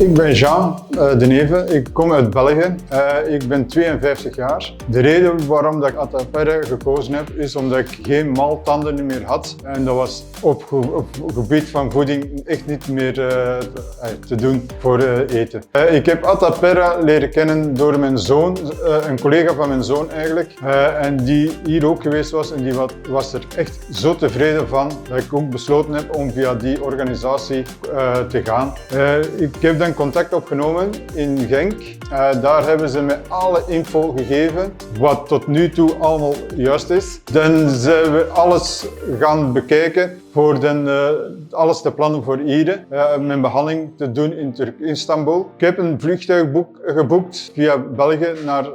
Ik ben Jean uh, De Neve, ik kom uit België. Uh, ik ben 52 jaar. De reden waarom dat ik Ataperre gekozen heb, is omdat ik geen maltanden meer had. En dat was op, op gebied van voeding echt niet meer uh, te doen voor eten. ik heb Ataperra leren kennen door mijn zoon, een collega van mijn zoon eigenlijk. en die hier ook geweest was en die was er echt zo tevreden van dat ik ook besloten heb om via die organisatie te gaan. ik heb dan contact opgenomen in Genk. Uh, daar hebben ze me alle info gegeven, wat tot nu toe allemaal juist is. Dan zijn we alles gaan bekijken voor den, uh, alles te plannen voor Ide, uh, mijn behandeling te doen in Istanbul. Ik heb een vliegtuig geboekt via België naar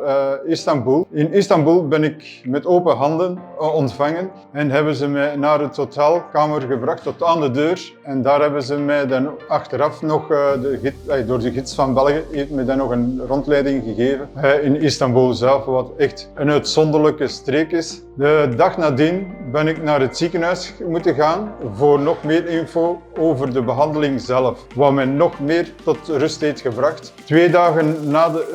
Istanbul. In Istanbul ben ik met open handen ontvangen en hebben ze mij naar het hotelkamer gebracht tot aan de deur. En daar hebben ze mij dan achteraf nog, de door de gids van België, heeft me dan nog een rondleiding gegeven in Istanbul zelf, wat echt een uitzonderlijke streek is. De dag nadien ben ik naar het ziekenhuis moeten gaan voor nog meer info over de behandeling zelf, wat mij nog meer tot rust heeft gebracht. Twee dagen na de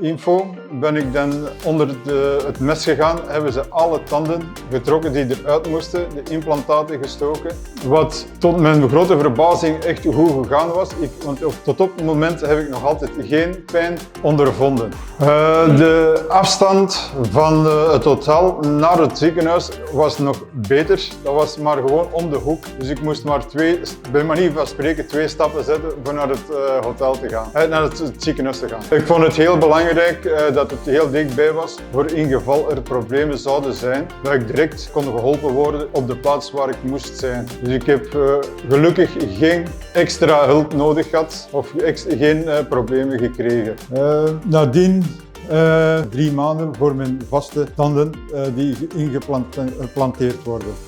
uh, info ben ik dan onder de, het mes gegaan, hebben ze alle tanden getrokken die eruit moesten, de implantaten gestoken, wat tot mijn grote verbazing echt goed gegaan was, ik, want tot op het moment heb ik nog altijd geen pijn ondervonden. Uh, de afstand van uh, het hotel naar het ziekenhuis was nog beter. Dat was maar gewoon om de hoek. Dus ik moest maar twee, bij manier van spreken, twee stappen zetten voor naar het uh, hotel te gaan. Uh, naar het, ziekenhuis te gaan. Ik vond het heel belangrijk uh, dat het heel dichtbij was. Voor in geval er problemen zouden zijn, dat ik direct kon geholpen worden op de plaats waar ik moest zijn. Dus ik heb gelukkig geen extra hulp nodig gehad of geen problemen gekregen. nadien drie maanden voor mijn vaste tanden uh, die ingeplanteerd worden.